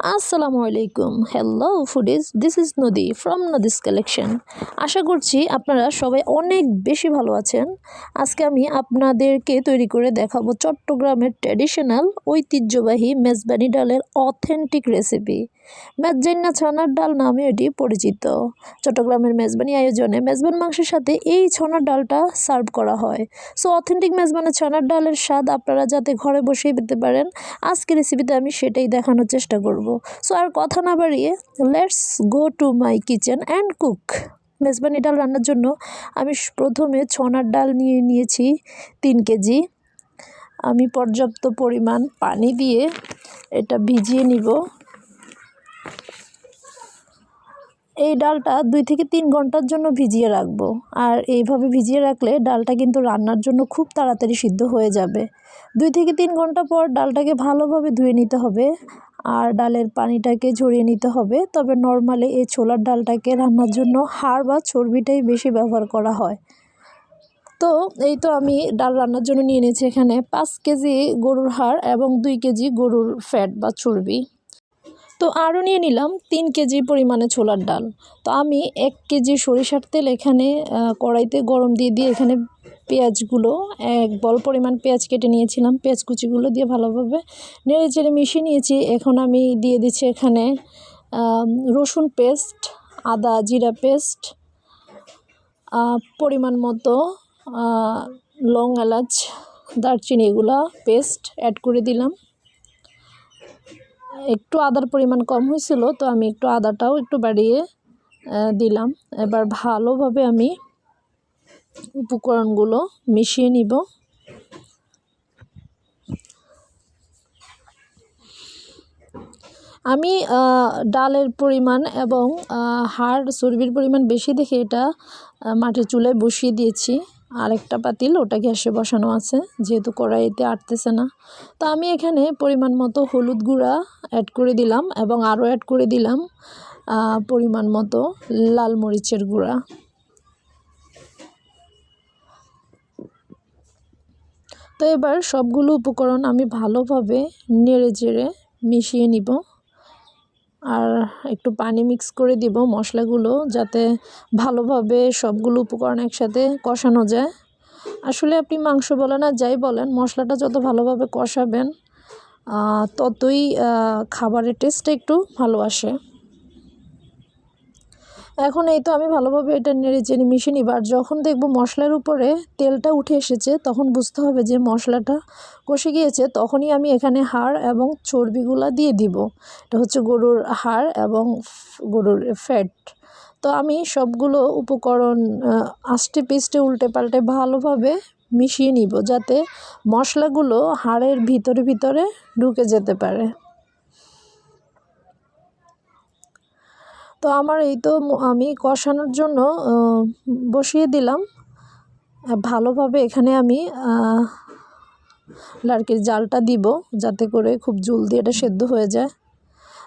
আসসালামু আলাইকুম। Hello foodies this is Nodi from Nodi's collection আশা করছি আপনারা সবাই অনেক বেশি ভালো আছেন। আজকে আমি আপনাদেরকে তৈরি করে দেখাবো চট্টগ্রামের ট্র্যাডিশনাল ঐতিহ্যবাহী মেজবানি ডালের অথেন্টিক রেসিপি মেজজান্না ছানার ডাল নামে এটি পরিচিত। চট্টগ্রামের মেজবানি আয়োজনে মেজবান মাংসের সাথে এই ছানার ডালটা সার্ভ করা হয়। সো, অথেন্টিক মেজবানের ছানার ডালের স্বাদ আপনারা যাতে ঘরে বসেই পেতে পারেন আজকে রেসিপিতে আমি সেটাই দেখানোর চেষ্টা করব। সো, আর কথা না বাড়িয়ে let's go to my kitchen and cook. Mezbani ডাল রান্নার জন্য আমি প্রথমে ছনার ডাল নিয়ে নিয়েছি তিন কেজি। আমি পর্যাপ্ত পরিমাণ পানি দিয়ে এটা ভিজিয়ে নিব। এই ডালটা দুই থেকে তিন ঘণ্টার জন্য ভিজিয়ে রাখব। আর এইভাবে ভিজিয়ে রাখলে ডালটা কিন্তু রান্নার জন্য খুব তাড়াতাড়ি সিদ্ধ হয়ে যাবে। দুই থেকে তিন ঘণ্টা পর ডালটাকে ভালোভাবে ধুয়ে নিতে হবে আর ডালের পানিটাকে ঝরিয়ে নিতে হবে। তবে নর্মালি এই ছোলার ডালটাকে রান্নার জন্য হাড় বা চর্বিটাই বেশি ব্যবহার করা হয়। তো এই তো আমি ডাল রান্নার জন্য নিয়ে নিয়েছি এখানে পাঁচ কেজি গরুর হাড় এবং দুই কেজি গরুর ফ্যাট বা চর্বি। তো আরও নিয়ে নিলাম তিন কেজি পরিমাণে ছোলার ডাল। তো আমি এক কেজি সরিষার তেল এখানে কড়াইতে গরম দিয়ে দিয়ে এখানে পেঁয়াজগুলো, এক বল পরিমাণ পেঁয়াজ কেটে নিয়েছিলাম। পেঁয়াজ কুচিগুলো দিয়ে ভালোভাবে নেড়ে চেড়ে মিশিয়ে নিয়েছি। এখন আমি দিয়ে দিচ্ছি এখানে রসুন পেস্ট, আদা, জিরা পেস্ট পরিমাণ মতো লং এলাচ, দারচিনি এগুলা, পেস্ট অ্যাড করে দিলাম। একটু আদার পরিমাণ কম হয়েছিল, তো আমি একটু আদাটাও একটু বাড়িয়ে দিলাম। এবার ভালোভাবে আমি উপকরণগুলো মিশিয়ে নিব। আমি ডালের পরিমাণ এবং হাড়, চর্বির পরিমাণ বেশি দেখে এটা মাটির চুলায় বসিয়ে দিয়েছি। আরেকটা পাতিল, ওটা গ্যাসে বসানো আছে, যেহেতু কড়াইতে আটতেছে না। তো আমি এখানে পরিমাণ মতো হলুদ গুঁড়া অ্যাড করে দিলাম এবং আরও অ্যাড করে দিলাম পরিমাণ মতো লাল মরিচের গুঁড়া। তো এবার সবগুলো উপকরণ আমি ভালোভাবে নেড়ে চেড়ে মিশিয়ে নিব। আর একটু পানি মিক্স করে দিব মশলাগুলো যাতে ভালোভাবে সবগুলো উপকরণ একসাথে কষানো যায়। আসলে আপনি মাংস বলেন আর যাই বলেন, মশলাটা যত ভালোভাবে কষাবেন ততই খাবারের টেস্টটা একটু ভালো আসে। এখন এই তো আমি ভালোভাবে এটা নেড়ে চেড়ে মিশিয়ে নিব। আর যখন দেখব মশলার উপরে তেলটা উঠে এসেছে, তখন বুঝতে হবে যে মশলাটা কষে গিয়েছে, তখনই আমি এখানে হাড় এবং চর্বিগুলা দিয়ে দিব। এটা হচ্ছে গরুর হাড় এবং গরুর ফ্যাট তো আমি সবগুলো উপকরণ আষ্টে পিষ্টে উল্টে পাল্টে ভালোভাবে মিশিয়ে নিব, যাতে মশলাগুলো হাড়ের ভিতরে ভিতরে ঢুকে যেতে পারে। তো আমার এই তো আমি কষানোর জন্য বসিয়ে দিলাম। ভালোভাবে এখানে আমি লার্কির জালটা দিব, যাতে করে খুব জলদি এটা সেদ্ধ হয়ে যায়।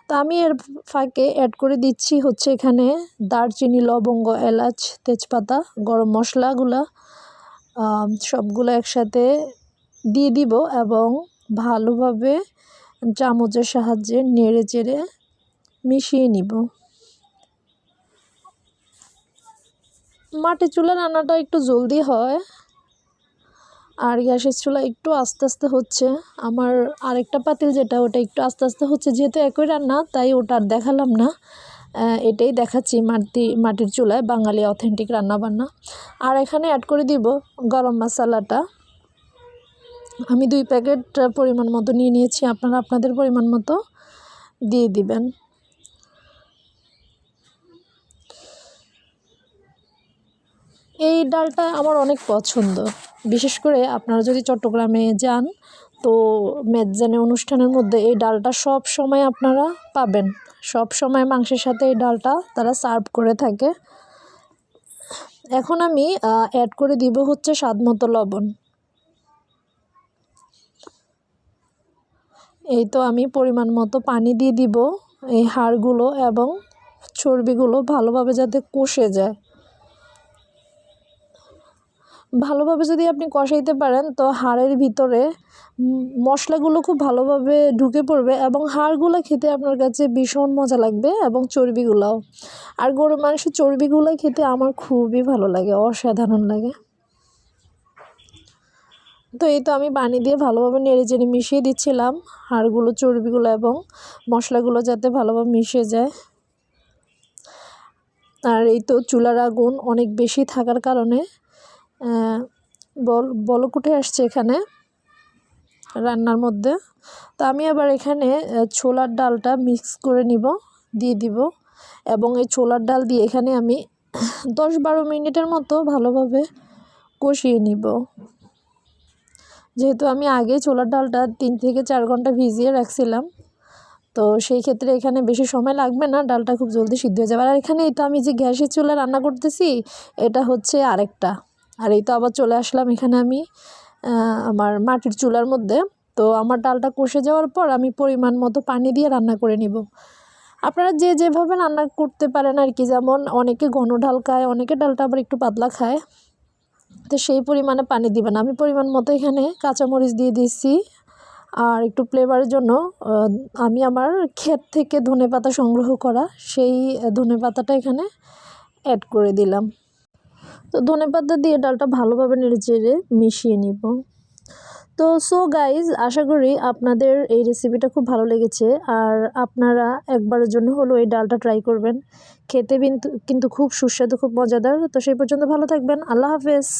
তা আমি এর ফাঁকে অ্যাড করে দিচ্ছি হচ্ছে এখানে দারচিনি, লবঙ্গ, এলাচ, তেজপাতা, গরম মশলাগুলা সবগুলো একসাথে দিয়ে দিব এবং ভালোভাবে চামচের সাহায্যে নেড়ে চেড়ে মিশিয়ে নিব। মাটির চুলা রান্নাটা একটু জলদি হয় আর গ্যাসের চুলা একটু আস্তে আস্তে হচ্ছে। আমার আরেকটা পাতিল যেটা, ওটা একটু আস্তে আস্তে হচ্ছে, যেহেতু একই রান্না, তাই ওটা আর দেখালাম না। এটাই দেখাচ্ছি মাটি, মাটির চুলায় বাঙালি অথেন্টিক রান্নাবান্না। আর এখানে অ্যাড করে দিব গরম মশলাটা। আমি দুই প্যাকেট পরিমাণ মতো নিয়ে নিয়েছি, আপনারা আপনাদের পরিমাণ মতো দিয়ে দিবেন। এই ডালটা আমার অনেক পছন্দ। বিশেষ করে আপনারা যদি চট্টগ্রামে যান, তো মেজ্জানে অনুষ্ঠানের মধ্যে এই ডালটা সব সময় আপনারা পাবেন। সব সময় মাংসের সাথে এই ডালটা তারা সার্ভ করে থাকে। এখন আমি অ্যাড করে দিব হচ্ছে স্বাদ মতো লবণ। এই তো আমি পরিমাণ মতো পানি দিয়ে দিব। এই হাড়গুলো এবং চর্বিগুলো ভালোভাবে যাতে কষে যায়। ভালোভাবে যদি আপনি কষাইতে পারেন, তো হাড়ের ভিতরে মশলাগুলো খুব ভালোভাবে ঢুকে পড়বে এবং হাড়গুলো খেতে আপনার কাছে ভীষণ মজা লাগবে এবং চর্বিগুলোও। আর গরু মাংসের চর্বিগুলো খেতে আমার খুবই ভালো লাগে, অসাধারণ লাগে। তো এই তো আমি পানি দিয়ে ভালোভাবে নেড়ে চেড়ে মিশিয়ে দিচ্ছিলাম হাড়গুলো, চর্বিগুলো এবং মশলাগুলো যাতে ভালোভাবে মিশে যায়। আর এই তো চুলার আগুন অনেক বেশি থাকার কারণে বল, বলক উঠে আসছে এখানে রান্নার মধ্যে। তো আমি আবার এখানে ছোলার ডালটা মিক্স করে নিব, দিয়ে দিব। এবং এই ছোলার ডাল দিয়ে এখানে আমি দশ বারো মিনিটের মতো ভালোভাবে কষিয়ে নিব। যেহেতু আমি আগে ছোলার ডালটা তিন থেকে চার ঘণ্টা ভিজিয়ে রাখছিলাম, তো সেই ক্ষেত্রে এখানে বেশি সময় লাগবে না, ডালটা খুব জলদি সিদ্ধ হয়ে যাবে। আর এখানে তো আমি যে গ্যাসের চুলা রান্না করতেছি, এটা হচ্ছে আরেকটা। আর এই তো আবার চলে আসলাম এখানে আমি আমার মাটির চুলার মধ্যে। তো আমার ডালটা কষে যাওয়ার পর আমি পরিমাণ মতো পানি দিয়ে রান্না করে নিব। আপনারা যে যেভাবে রান্না করতে পারেন আর কি, যেমন অনেকে ঘন ডাল খায়, অনেকে ডালটা আবার একটু পাতলা খায়, তো সেই পরিমাণে পানি দিবেন। আমি পরিমাণ মতো এখানে কাঁচামরিচ দিয়ে দিচ্ছি আর একটু ফ্লেভারের জন্য আমি আমার ক্ষেত থেকে ধনে পাতা সংগ্রহ করা সেই ধনে পাতাটা এখানে অ্যাড করে দিলাম। তো ধনে পাতা দিয়ে ডালটা ভালোভাবে নেড়ে মিশিয়ে নিব। তো সো গাইজ আশা করি আপনাদের এই রেসিপিটা খুব ভালো লেগেছে। আর আপনারা একবারের জন্য হলো এই ডালটা ট্রাই করবেন। খেতে কিন্তু খুব সুস্বাদু, খুব মজাদার। তো সেই পর্যন্ত ভালো থাকবেন। আল্লাহ হাফেজ।